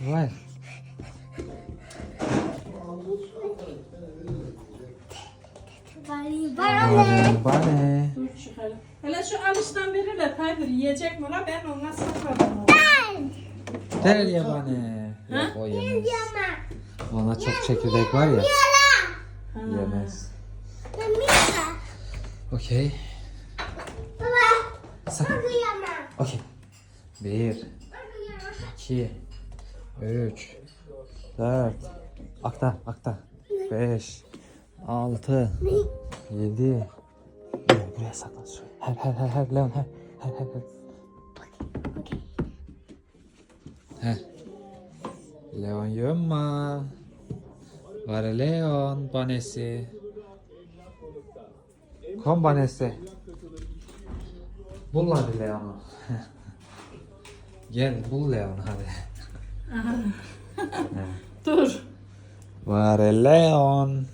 Var. Bari çıkarım. Hele şu alıştan beri de Tayfur yiyecek mi la ben ona sakladım. onu. Der ya. Yok Ha? o yemez. Ona çok çekirdek var ya. Ha. Yemez. Okey. Baba. Bakıyama. Okey. Bir, iki, üç, dört. Akta, akta. Beş, altı, yedi. Buraya, buraya saklan. Şöyle. Her, her, her, her. Leon, her. Her, her, her. Her. Leon yumma. Var Leon banesi. Kom banesi. Bul hadi Leon'u. Gel bul Leon'u hadi. Dur. Var Leon.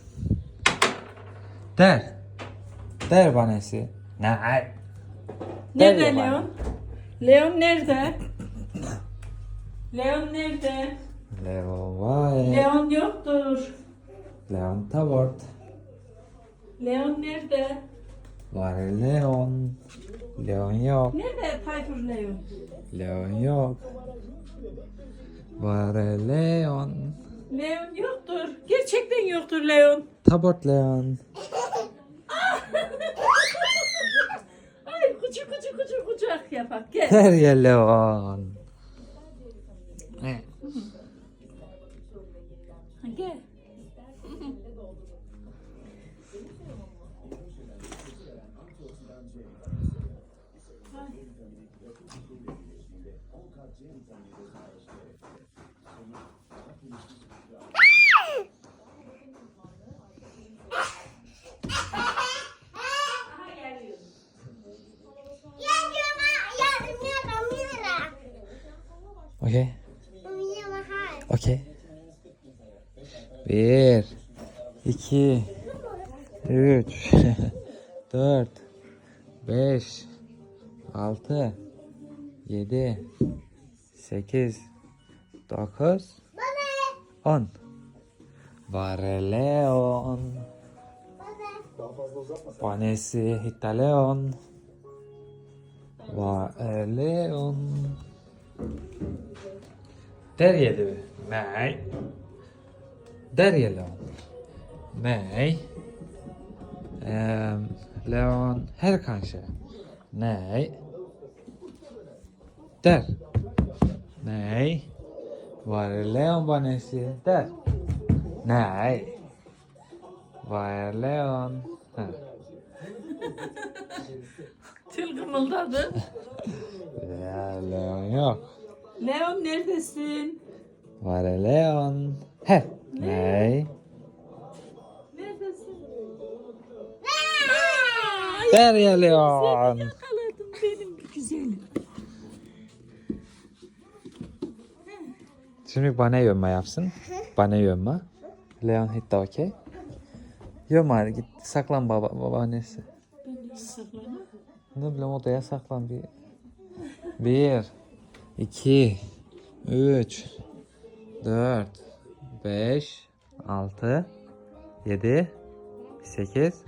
Der. Der banesi. Nein. Nerede Nerede Leon? Leon nerede? Leon nerede? Leon var. Leon yoktur. Leon tabort. Leon nerede? Var Leon. Leon yok. Nerede Tayfur Leon? Leon yok. Var Leon. Leon yoktur. Gerçekten yoktur Leon. Tabort Leon. Ay kucu kucu kucu kucak yapak gel. Der ya Leon. Okey. Okey. Bir, iki, üç, dört, beş, altı, yedi, sekiz, dokuz, on. Var Leon. Baba. Vanesi Hitta Leon. Var Leon. Der yedi. Nej. Der är Leon. Här kanske. Nej. Där. Nej. Var är Leon Vanessa? Där. Nej. Var är Leon? Här. Tül kımıldadı. Ja, Leon yok. Leon neredesin? Var är Leon? Här. Nej. Neredesin? Där är Leon. Yakaladım benim güzelim. Şimdi bana yönme yapsın. Bana yönme. Leon hitta okey. Yönme hadi git saklan baba babaannesi. Ben de saklanayım. Ne bileyim odaya saklan bir. Bir, iki, üç, dört, beş, altı, yedi, sekiz,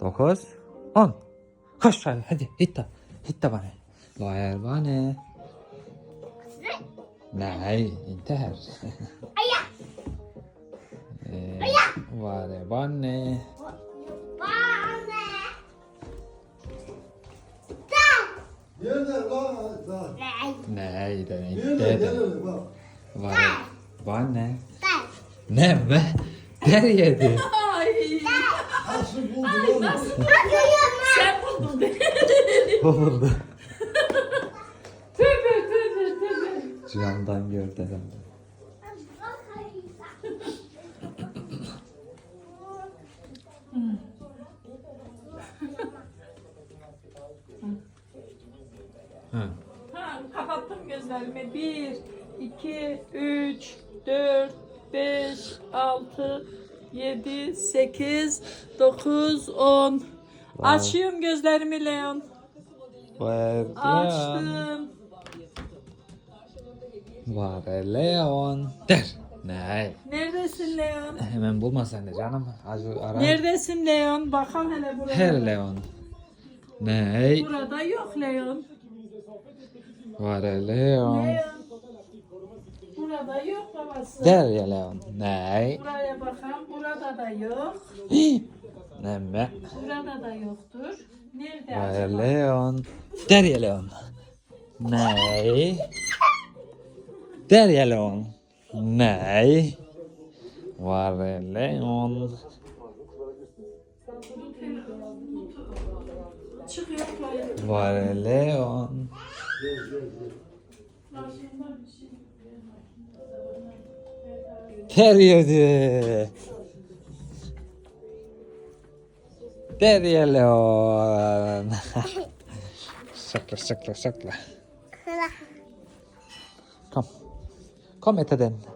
dokuz, on. Koş hadi hadi hitta. Hitta bana. Var bana. Nej, inte här. Eh, Var är Banne? Bana. Där. Nej. Nej, det är inte Nerede? det. Var är Banne? Där. Nej men, där är du. Ay. Nasıl buldun lan? Bakıyama. Sen buldun beni. Oldu. tövbe tövbe tövbe. Camdan gördü herhalde. Hı. Ha, kapattım gözlerimi. Bir, iki, üç, dört, beş, altı, yedi, sekiz, dokuz, on. Açıyorum gözlerimi Leon. Var Açtım. Är Leon? Där! Nej. Neredesin Leon? Hemen bulma sen de canım. Az ara. Neredesin Leon? Bakalım hele burada. Her Leon. Nej. Burada yok Leon. Var är Leon? Burada yok babası. Där är Leon. Nej. Buraya bakalım. Burada da yok. Nämen. Burada da yoktur. Nerede Var acaba? Leon? Där är Leon. Nej. Där är Leon. Nej. Var är Leon? Var Leon? Där är du! Där är Leon! Sakla, sakla, sakla. Kom. Kom äta den.